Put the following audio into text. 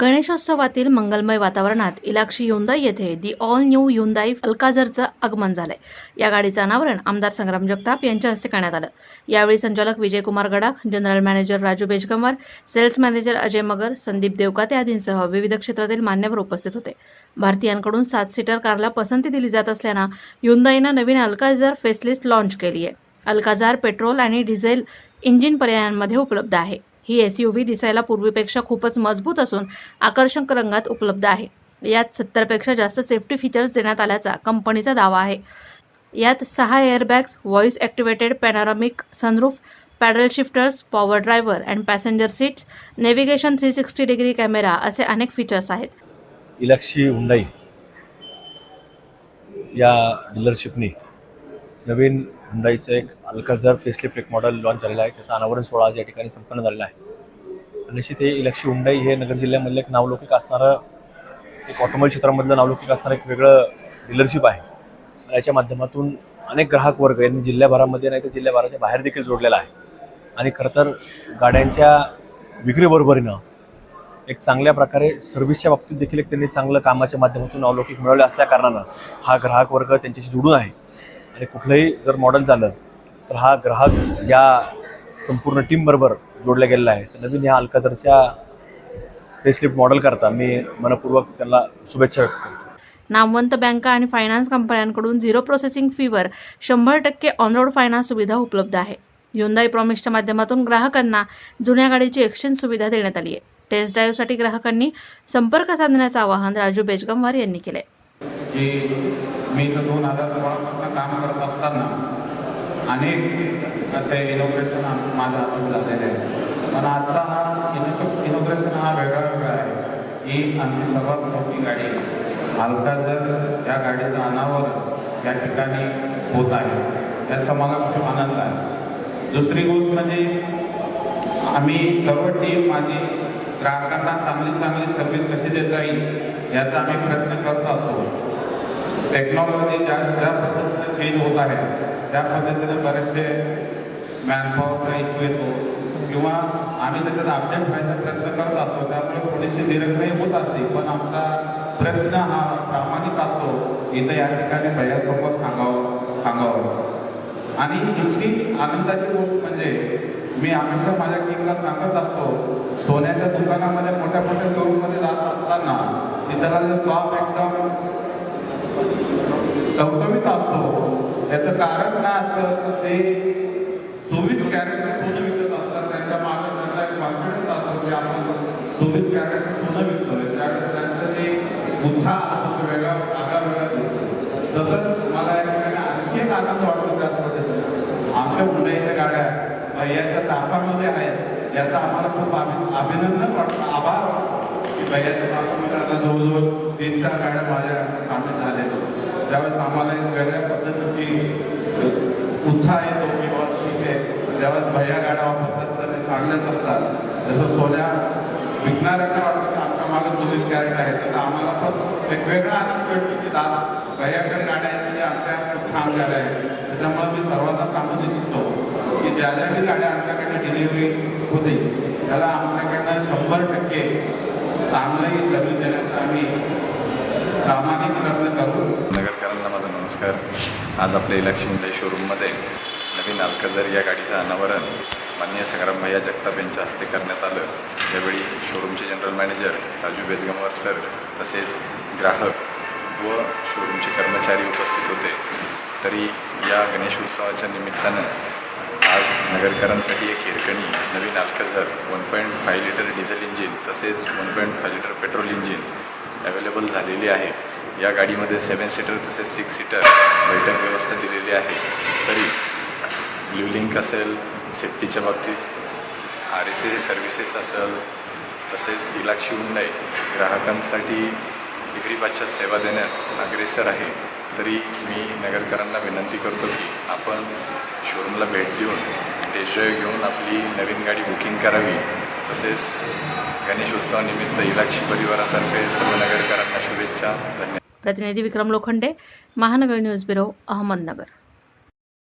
गणेशोत्सवातील मंगलमय वातावरणात इलाक्षी युंदाई येथे दी ऑल न्यू युंदाई अल्काझरचं आगमन झालंय. या गाडीचं अनावरण आमदार संग्राम जगताप यांच्या हस्ते करण्यात आलं. यावेळी संचालक Vijaykumar Gadakh general manager Raju Bejgamwar sales manager Ajay Magar Sandeep Devkate आदींसह विविध क्षेत्रातील मान्यवर उपस्थित होते. भारतीयांकडून सात सीटर कारला पसंती दिली जात असल्यानं युंदाईनं नवीन अल्काझर फेसलिस्ट लॉन्च केली आहे अल्काझार पेट्रोल आणि डिझेल इंजिन पर्यायांमध्ये उपलब्ध आहे. ही एस यू व्ही दिसायला पूर्वीपेक्षा खूपच मजबूत असून आकर्षक रंगात उपलब्ध आहे. यात सत्तरपेक्षा जास्त सेफ्टी फीचर्स देण्यात आल्याचा कंपनीचा दावा आहे. यात सहा airbags voice activated panoramic sunroof paddle shifters power driver and passenger seats navigation three sixty degree camera असे अनेक फीचर्स आहेत. इलक्षी हुंडाई या डीलरशिपनी नवीन हुंडाईचं एक अल्काझर फेसलिफ्ट एक मॉडेल लॉन्च झालेलं आहे. त्याचं अनावरण सोहळा आज या ठिकाणी संपन्न झालेला आहे. निश्चित हे इलक्षी हुंडाई हे नगर जिल्ह्यामधलं एक नावलौकिक असणारं एक ऑटोमोबाईल क्षेत्रामधलं नावलौकिक असणारं एक वेगळं डीलरशिप आहे. याच्या माध्यमातून अनेक ग्राहक वर्ग यांनी जिल्ह्याभरामध्ये नाही तर जिल्ह्याभराच्या बाहेर देखील जोडलेला आहे. आणि खरं तर गाड्यांच्या विक्रीबरोबरीनं एक चांगल्या प्रकारे सर्व्हिसच्या बाबतीत देखील एक त्यांनी चांगलं कामाच्या माध्यमातून नावलौकिक मिळवले असल्या कारणानं हा ग्राहक वर्ग त्यांच्याशी जोडून आहे. आणि कुठलंही जर मॉडेल झालं तर हा ग्राहक या संपूर्ण टीमबरोबर जोडला गेलेला आहे. तर नवीन या अल्कादरच्या फेसलिफ्ट मॉडेल करता मी मनपूर्वक त्यांना शुभेच्छा व्यक्त करतो. नामवंत बँका आणि फायनान्स कंपन्यांकडून झिरो प्रोसेसिंग फीवर शंभर टक्के ऑनरोड फायनान्स सुविधा उपलब्ध आहे. युंदाई प्रॉमिसच्या माध्यमातून ग्राहकांना जुन्या गाडीची एक्सचेंज सुविधा देण्यात आली आहे. टेस्ट ड्राईव्हसाठी ग्राहकांनी संपर्क साधण्याचं आवाहन राजू बेजगंवार यांनी केलं आहे की मी तर दोन हजार सोळापासून काम करत असताना अनेक असे इनोग्रेशन माझ्या हातून झालेले आहे पण आजचा हा इनो इनोग्रेशन हा वेगळा वेगळा आहे. ही आमची सर्वात मोठी गाडी हलका जर या गाडीचं अनावरण या ठिकाणी होत आहे त्याचा मला खूप आनंद आहे. दुसरी गोष्ट म्हणजे आम्ही सर्व टीम माझी ग्राहकांना चांगली चांगली सर्व्हिस कशी देता येईल याचा आम्ही प्रयत्न करत असतो. टेक्नॉलॉजी ज्या ज्या पद्धतीनं चेंज होत आहे त्या पद्धतीनं बरेचसे मॅनपॉवरचा इश्यू येतो. किंवा आम्ही त्याच्यात अपडेट व्हायचा प्रयत्न करत असतो त्यामुळे थोडीशी निरंकारी होत असते. पण आमचा प्रयत्न हा प्रामाणिक असतो. इथं या ठिकाणी भैयासमोर सांगावं सांगावं. आणि इतकी आनंदाची गोष्ट म्हणजे मी हमेशा माझ्या टीमला सांगत असतो सोन्याच्या दुकानामध्ये मोठ्या मोठ्या शोरूममध्ये जात असताना तिथला शॉप एकदम टवटवीत असतो. त्याचं कारण काय असतं? तर ते चोवीस कॅरेटचं सोनं विकत असतात. त्यांच्या मागे त्यांना एक कॉन्फिडन्स असतो की आपण चोवीस कॅरेटचं सोनं विकतोय. त्यावेळेस त्यांचं ते उत्साह असतो तो वेगळा आगळा वेगळा दिसतो. तसंच मला या ठिकाणी आणखी एक आनंद वाटतो त्यामध्ये आमच्या मुंबईच्या गाड्या याच्या ताफामध्ये आहेत. याचा आम्हाला खूप अभिनंदन वाटतं. आभार वाटतो. की भैयाच्या आता जवळजवळ तीन चार गाड्या माझ्या कामात झालेल्या त्यावेळेस आम्हाला एक वेगळ्या पद्धतीची उत्साह येतो की बाबा ठीक आहे. ज्यावेळेस भैया गाड्या वापरतात तर ते चांगल्याच असतात. जसं सोन्या विकणाऱ्यांना वाटतं की आमच्या मागं चोवीस कॅरेट आहे. तसं आम्हाला पण एक वेगळा आनंद भेटतो की दादा भैयाकडे गाड्या आहेत म्हणजे आमच्या खूप छान गाड्या आहेत. त्याच्यामुळे मी सर्वांना सांगू इच्छितो की ज्या ज्या बी गाड्या आमच्याकडनं डिलिव्हरी होते त्याला आमच्याकडनं शंभर टक्के चांगलंही देण्याचा आम्ही प्रामाणिक प्रयत्न करू नगरकरांना माझा नमस्कार. आज आपल्या इलेक्शन हुंडाई शोरूममध्ये नवीन अल्काझर या गाडीचं अनावरण माननीय संग्राम भैया जगताप यांच्या हस्ते करण्यात आलं. यावेळी शोरूमचे general manager Raju Bejgamwar sir तसेच ग्राहक व शोरूमचे कर्मचारी उपस्थित होते. तरी या गणेश उत्सवाच्या निमित्तानं आज नगरकरांसाठी एक हिरकणी नवीन Alcazar one point five litre diesel engine तसेच one point five litre petrol engine available झालेली आहे. या गाडीमध्ये सेवन सीटर तसेच सिक्स सीटर बैठक व्यवस्था दिलेली आहे. तरी ब्ल्यू लिंक असेल सेफ्टीच्या बाबतीत आर एस ए सर्व्हिसेस असेल तसेच इलाक्षी हुंडाई ग्राहकांसाठी विक्री पाश्चात सेवा देण्यात अग्रेसर आहे. तरी मी नगरकरांना विनंती करतो की आपण शोरूमला भेट देऊन टेस्ट घेऊन आपली नवीन गाडी बुकिंग करावी. तसेच गणेशोत्सवानिमित्त इलाक्षी परिवारातर्फे सर्व नगरकरांना शुभेच्छा. धन्यवाद. प्रतिनिधी विक्रम लोखंडे महानगर न्यूज ब्युरो अहमदनगर.